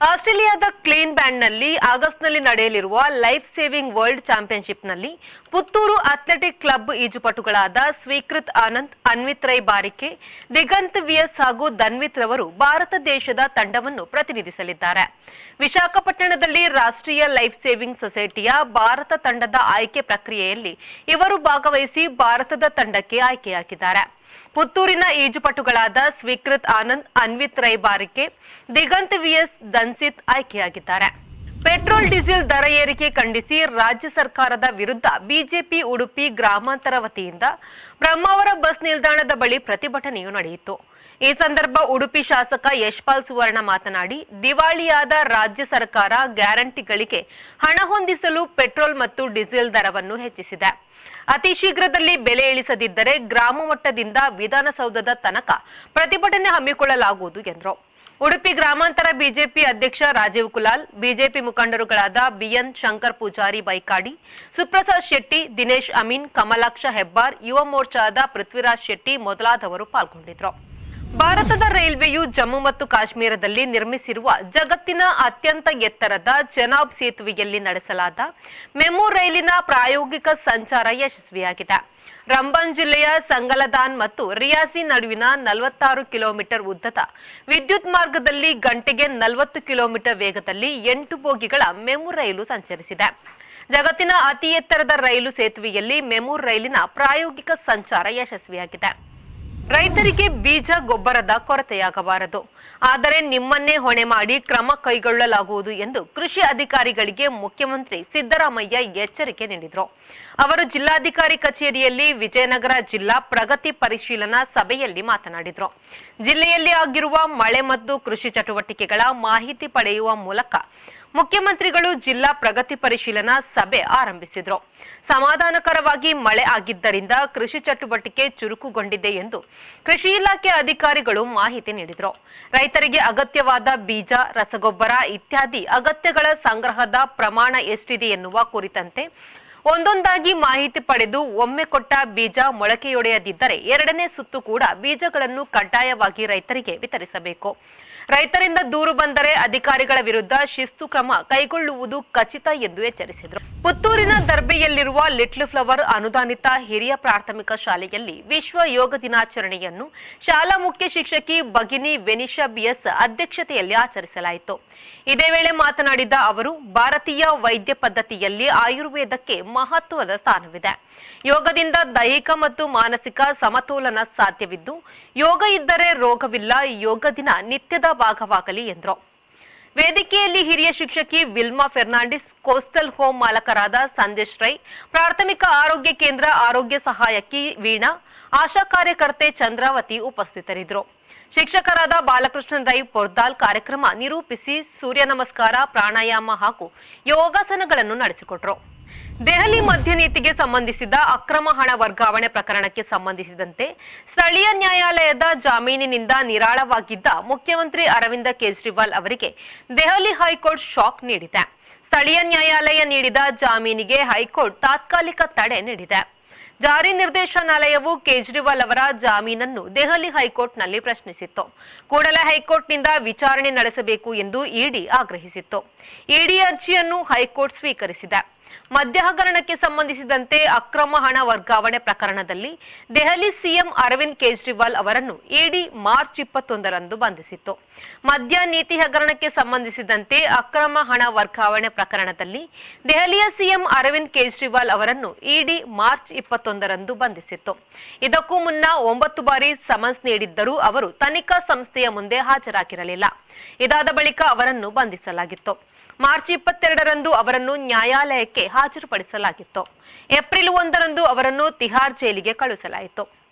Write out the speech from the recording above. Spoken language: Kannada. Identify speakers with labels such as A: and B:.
A: ಆಸ್ಟ್ರೇಲಿಯಾದ ಕ್ಲೀನ್ ಬ್ಯಾಂಡ್ನಲ್ಲಿ ಆಗಸ್ಟ್ನಲ್ಲಿ ನಡೆಯಲಿರುವ ಲೈಫ್ ಸೇವಿಂಗ್ ವರ್ಲ್ಡ್ ಚಾಂಪಿಯನ್ಶಿಪ್ನಲ್ಲಿ ಪುತ್ತೂರು ಅಥ್ಲೆಟಿಕ್ ಕ್ಲಬ್ ಈಜುಪಟುಗಳಾದ ಸ್ವೀಕೃತ್ ಆನಂದ್, ಅನ್ವಿತ್ ರೈ ಬಾರಿಕೆ, ದಿಗಂತ್ ವಿಎಸ್ ಹಾಗೂ ಧನ್ವಿತ್ ರವರು ಭಾರತ ದೇಶದ ತಂಡವನ್ನು ಪ್ರತಿನಿಧಿಸಲಿದ್ದಾರೆ. ವಿಶಾಖಪಟ್ಟಣದಲ್ಲಿ ರಾಷ್ಟ್ರೀಯ ಲೈಫ್ ಸೇವಿಂಗ್ ಸೊಸೈಟಿಯ ಭಾರತ ತಂಡದ ಆಯ್ಕೆ ಪ್ರಕ್ರಿಯೆಯಲ್ಲಿ ಇವರು ಭಾಗವಹಿಸಿ ಭಾರತದ ತಂಡಕ್ಕೆ ಆಯ್ಕೆಯಾಗಿದ್ದಾರೆ. ಪುತ್ತೂರಿನ ಈಜುಪಟುಗಳಾದ ಸ್ವೀಕೃತ್ ಆನಂದ್, ಅನ್ವಿತ್ ರೈ ಬಾರಿಕೆ, ದಿಗಂತ್ ವಿಎಸ್ ದನ್ಸಿತ್ ಆಯ್ಕೆಯಾಗಿದ್ದಾರೆ. ಪೆಟ್ರೋಲ್, ಡೀಸೆಲ್ ದರ ಏರಿಕೆ ಖಂಡಿಸಿ ರಾಜ್ಯ ಸರ್ಕಾರದ ವಿರುದ್ಧ ಬಿಜೆಪಿ ಉಡುಪಿ ಗ್ರಾಮಾಂತರ ವತಿಯಿಂದ ಬ್ರಹ್ಮಾವರ ಬಸ್ ನಿಲ್ದಾಣದ ಬಳಿ ಪ್ರತಿಭಟನೆಯು ನಡೆಯಿತು. ಈ ಸಂದರ್ಭ ಉಡುಪಿ ಶಾಸಕ ಯಶ್ಪಾಲ್ ಸುವರ್ಣ ಮಾತನಾಡಿ, ದಿವಾಳಿಯಾದ ರಾಜ್ಯ ಸರ್ಕಾರ ಗ್ಯಾರಂಟಿಗಳಿಗೆ ಹಣ ಹೊಂದಿಸಲು ಪೆಟ್ರೋಲ್ ಮತ್ತು ಡೀಸೆಲ್ ದರವನ್ನು ಹೆಚ್ಚಿಸಿದೆ. ಅತಿ ಶೀಘ್ರದಲ್ಲಿ ಬೆಲೆ ಇಳಿಸದಿದ್ದರೆ ಗ್ರಾಮ ಮಟ್ಟದಿಂದ ವಿಧಾನಸೌಧದ ತನಕ ಪ್ರತಿಭಟನೆ ಹಮ್ಮಿಕೊಳ್ಳಲಾಗುವುದು ಎಂದರು. ಉಡುಪಿ ಗ್ರಾಮಾಂತರ ಬಿಜೆಪಿ ಅಧ್ಯಕ್ಷ ರಾಜೀವ್ ಕುಲಾಲ್, ಬಿಜೆಪಿ ಮುಖಂಡರುಗಳಾದ ಬಿಎನ್ ಶಂಕರ್ ಪೂಜಾರಿ ಬೈಕಾಡಿ, ಸುಪ್ರಸಾದ್ ಶೆಟ್ಟಿ, ದಿನೇಶ್ ಅಮೀನ್, ಕಮಲಾಕ್ಷ ಹೆಬ್ಬಾರ್, ಯುವ ಮೋರ್ಚಾದ ಪೃಥ್ವಿರಾಜ್ ಶೆಟ್ಟಿ ಮೊದಲಾದವರು ಪಾಲ್ಗೊಂಡಿದ್ರು ಭಾರತದ ರೈಲ್ವೆಯು ಜಮ್ಮು ಮತ್ತು ಕಾಶ್ಮೀರದಲ್ಲಿ ನಿರ್ಮಿಸಿರುವ ಜಗತ್ತಿನ ಅತ್ಯಂತ ಎತ್ತರದ ಚೆನಾಬ್ ಸೇತುವೆಯಲ್ಲಿ ನಡೆಸಲಾದ ಮೆಮು ರೈಲಿನ ಪ್ರಾಯೋಗಿಕ ಸಂಚಾರ ಯಶಸ್ವಿಯಾಗಿದೆ. ರಂಬನ್ ಜಿಲ್ಲೆಯ ಸಂಗಲದಾನ್ ಮತ್ತು ರಿಯಾಸಿ ನಡುವಿನ ನಲವತ್ತಾರು ಕಿಲೋಮೀಟರ್ ಉದ್ದದ ವಿದ್ಯುತ್ ಮಾರ್ಗದಲ್ಲಿ ಗಂಟೆಗೆ ನಲವತ್ತು ಕಿಲೋಮೀಟರ್ ವೇಗದಲ್ಲಿ ಎಂಟು ಬೋಗಿಗಳ ಮೆಮು ರೈಲು ಸಂಚರಿಸಿದೆ. ಜಗತ್ತಿನ ಅತಿ ಎತ್ತರದ ರೈಲು ಸೇತುವೆಯಲ್ಲಿ ಮೆಮು ರೈಲಿನ ಪ್ರಾಯೋಗಿಕ ಸಂಚಾರ ಯಶಸ್ವಿಯಾಗಿದೆ. ರೈತರಿಗೆ ಬೀಜ ಗೊಬ್ಬರದ ಕೊರತೆಯಾಗಬಾರದು. ಆದರೆ ನಿಮ್ಮನ್ನೇ ಹೊಣೆ ಮಾಡಿ ಕ್ರಮ ಕೈಗೊಳ್ಳಲಾಗುವುದು ಎಂದು ಕೃಷಿ ಅಧಿಕಾರಿಗಳಿಗೆ ಮುಖ್ಯಮಂತ್ರಿ ಸಿದ್ದರಾಮಯ್ಯ ಎಚ್ಚರಿಕೆ ನೀಡಿದರು. ಅವರು ಜಿಲ್ಲಾಧಿಕಾರಿ ಕಚೇರಿಯಲ್ಲಿ ವಿಜಯನಗರ ಜಿಲ್ಲಾ ಪ್ರಗತಿ ಪರಿಶೀಲನಾ ಸಭೆಯಲ್ಲಿ ಮಾತನಾಡಿದರು. ಜಿಲ್ಲೆಯಲ್ಲಿ ಆಗಿರುವ ಮಳೆ ಮತ್ತು ಕೃಷಿ ಚಟುವಟಿಕೆಗಳ ಮಾಹಿತಿ ಪಡೆಯುವ ಮೂಲಕ ಮುಖ್ಯಮಂತ್ರಿಗಳು ಜಿಲ್ಲಾ ಪ್ರಗತಿ ಪರಿಶೀಲನಾ ಸಭೆ ಆರಂಭಿಸಿದ್ರು. ಸಮಾಧಾನಕರವಾಗಿ ಮಳೆ ಆಗಿದ್ದರಿಂದ ಕೃಷಿ ಚಟುವಟಿಕೆ ಚುರುಕುಗೊಂಡಿದೆ ಎಂದು ಕೃಷಿ ಇಲಾಖೆ ಅಧಿಕಾರಿಗಳು ಮಾಹಿತಿ ನೀಡಿದರು. ರೈತರಿಗೆ ಅಗತ್ಯವಾದ ಬೀಜ, ರಸಗೊಬ್ಬರ ಇತ್ಯಾದಿ ಅಗತ್ಯಗಳ ಸಂಗ್ರಹದ ಪ್ರಮಾಣ ಎಷ್ಟಿದೆ ಎನ್ನುವ ಕುರಿತಂತೆ ಒಂದೊಂದಾಗಿ ಮಾಹಿತಿ ಪಡೆದು ಒಮ್ಮೆ ಕೊಟ್ಟ ಬೀಜ ಮೊಳಕೆಯೊಡೆಯದಿದ್ದರೆ ಎರಡನೇ ಸುತ್ತು ಕೂಡ ಬೀಜಗಳನ್ನು ಕಡ್ಡಾಯವಾಗಿ ರೈತರಿಗೆ ವಿತರಿಸಬೇಕು. ರೈತರಿಂದ ದೂರು ಬಂದರೆ ಅಧಿಕಾರಿಗಳ ವಿರುದ್ಧ ಶಿಸ್ತು ಕ್ರಮ ಕೈಗೊಳ್ಳುವುದು ಖಚಿತ ಎಂದು ಎಚ್ಚರಿಸಿದರು. ಪುತ್ತೂರಿನ ದರ್ಬೆಯಲ್ಲಿರುವ ಲಿಟ್ಲ್ ಫ್ಲವರ್ ಅನುದಾನಿತ ಹಿರಿಯ ಪ್ರಾಥಮಿಕ ಶಾಲೆಯಲ್ಲಿ ವಿಶ್ವ ಯೋಗ ದಿನಾಚರಣೆಯನ್ನು ಶಾಲಾ ಮುಖ್ಯ ಶಿಕ್ಷಕಿ ಭಗಿನಿ ವೆನಿಶಾ ಬಿಎಸ್ ಅಧ್ಯಕ್ಷತೆಯಲ್ಲಿ ಆಚರಿಸಲಾಯಿತು. ಇದೇ ವೇಳೆ ಮಾತನಾಡಿದ ಅವರು, ಭಾರತೀಯ ವೈದ್ಯ ಪದ್ಧತಿಯಲ್ಲಿ ಆಯುರ್ವೇದಕ್ಕೆ ಮಹತ್ವದ ಸ್ಥಾನವಿದೆ. ಯೋಗದಿಂದ ದೈಹಿಕ ಮತ್ತು ಮಾನಸಿಕ ಸಮತೋಲನ ಸಾಧ್ಯವಿದ್ದು, ಯೋಗ ಇದ್ದರೆ ರೋಗವಿಲ್ಲ, ಯೋಗ ದಿನ ನಿತ್ಯದ ಭಾಗವಾಗಲಿ ಎಂದರು. ವೇದಿಕೆಯಲ್ಲಿ ಹಿರಿಯ ಶಿಕ್ಷಕಿ ವಿಲ್ಮಾ ಫೆರ್ನಾಂಡಿಸ್, ಕೋಸ್ಟಲ್ ಹೋಮ್ ಮಾಲಕರಾದ ಸಂದೇಶ್ ರೈ ಪ್ರಾಥಮಿಕ ಆರೋಗ್ಯ ಕೇಂದ್ರ ಆರೋಗ್ಯ ಸಹಾಯಕಿ ವೀಣಾ, ಆಶಾ ಕಾರ್ಯಕರ್ತೆ ಚಂದ್ರಾವತಿ ಉಪಸ್ಥಿತರಿದ್ದರು. ಶಿಕ್ಷಕರಾದ ಬಾಲಕೃಷ್ಣನ್ ರೈ ಪೊರ್ದಾಲ್ ಕಾರ್ಯಕ್ರಮ ನಿರೂಪಿಸಿ ಸೂರ್ಯ ನಮಸ್ಕಾರ, ಪ್ರಾಣಾಯಾಮ ಹಾಗೂ ಯೋಗಾಸನಗಳನ್ನು ನಡೆಸಿಕೊಟ್ರು. ದೆಹಲಿ ಮದ್ಯ ನೀತಿಗೆ ಸಂಬಂಧಿಸಿದ ಅಕ್ರಮ ಹಣ ವರ್ಗಾವಣೆ ಪ್ರಕರಣಕ್ಕೆ ಸಂಬಂಧಿಸಿದಂತೆ ಸ್ಥಳೀಯ ನ್ಯಾಯಾಲಯದ ಜಾಮೀನಿನಿಂದ ನಿರಾಳವಾಗಿದ್ದ ಮುಖ್ಯಮಂತ್ರಿ ಅರವಿಂದ ಕೇಜ್ರಿವಾಲ್ ಅವರಿಗೆ ದೆಹಲಿ ಹೈಕೋರ್ಟ್ ಶಾಕ್ ನೀಡಿದೆ. ಸ್ಥಳೀಯ ನ್ಯಾಯಾಲಯ ನೀಡಿದ ಜಾಮೀನಿಗೆ ಹೈಕೋರ್ಟ್ ತಾತ್ಕಾಲಿಕ ತಡೆ ನೀಡಿದೆ. ಜಾರಿ ನಿರ್ದೇಶನಾಲಯವು ಕೇಜ್ರಿವಾಲ್ ಅವರ ಜಾಮೀನನ್ನು ದೆಹಲಿ ಹೈಕೋರ್ಟ್ನಲ್ಲಿ ಪ್ರಶ್ನಿಸಿತ್ತು. ಕೂಡಲೇ ಹೈಕೋರ್ಟ್ನಿಂದ ವಿಚಾರಣೆ ನಡೆಸಬೇಕು ಎಂದು ಇಡಿ ಆಗ್ರಹಿಸಿತ್ತು. ಇಡಿ ಅರ್ಜಿಯನ್ನು ಹೈಕೋರ್ಟ್ ಸ್ವೀಕರಿಸಿದೆ. ಮದ್ಯ ಹಗರಣಕ್ಕೆ ಸಂಬಂಧಿಸಿದಂತೆ ಅಕ್ರಮ ಹಣ ವರ್ಗಾವಣೆ ಪ್ರಕರಣದಲ್ಲಿ ದೆಹಲಿ ಸಿಎಂ ಅರವಿಂದ್ ಕೇಜ್ರಿವಾಲ್ ಅವರನ್ನು ಇಡಿ ಮಾರ್ಚ್ ಇಪ್ಪತ್ತೊಂದರಂದು ಬಂಧಿಸಿತ್ತು. ಮದ್ಯ ನೀತಿ ಹಗರಣಕ್ಕೆ ಸಂಬಂಧಿಸಿದಂತೆ ಅಕ್ರಮ ಹಣ ವರ್ಗಾವಣೆ ಪ್ರಕರಣದಲ್ಲಿ ದೆಹಲಿಯ ಸಿಎಂ ಅರವಿಂದ್ ಕೇಜ್ರಿವಾಲ್ ಅವರನ್ನು ಇಡಿ ಮಾರ್ಚ್ ಇಪ್ಪತ್ತೊಂದರಂದು ಬಂಧಿಸಿತ್ತು. ಇದಕ್ಕೂ ಮುನ್ನ ಒಂಬತ್ತು ಬಾರಿ ಸಮನ್ಸ್ ನೀಡಿದ್ದರೂ ಅವರು ತನಿಖಾ ಸಂಸ್ಥೆಯ ಮುಂದೆ ಹಾಜರಾಗಿರಲಿಲ್ಲ. ಇದಾದ ಬಳಿಕ ಅವರನ್ನು ಬಂಧಿಸಲಾಗಿತ್ತು. ಮಾರ್ಚ್ ಇಪ್ಪತ್ತೆರಡರಂದು ಅವರನ್ನು ನ್ಯಾಯಾಲಯಕ್ಕೆ ಹಾಜರುಪಡಿಸಲಾಗಿತ್ತು. ಏಪ್ರಿಲ್ ಒಂದರಂದು ಅವರನ್ನು ತಿಹಾರ್ ಜೈಲಿಗೆ ಕಳುಹಿಸಲಾಯಿತು.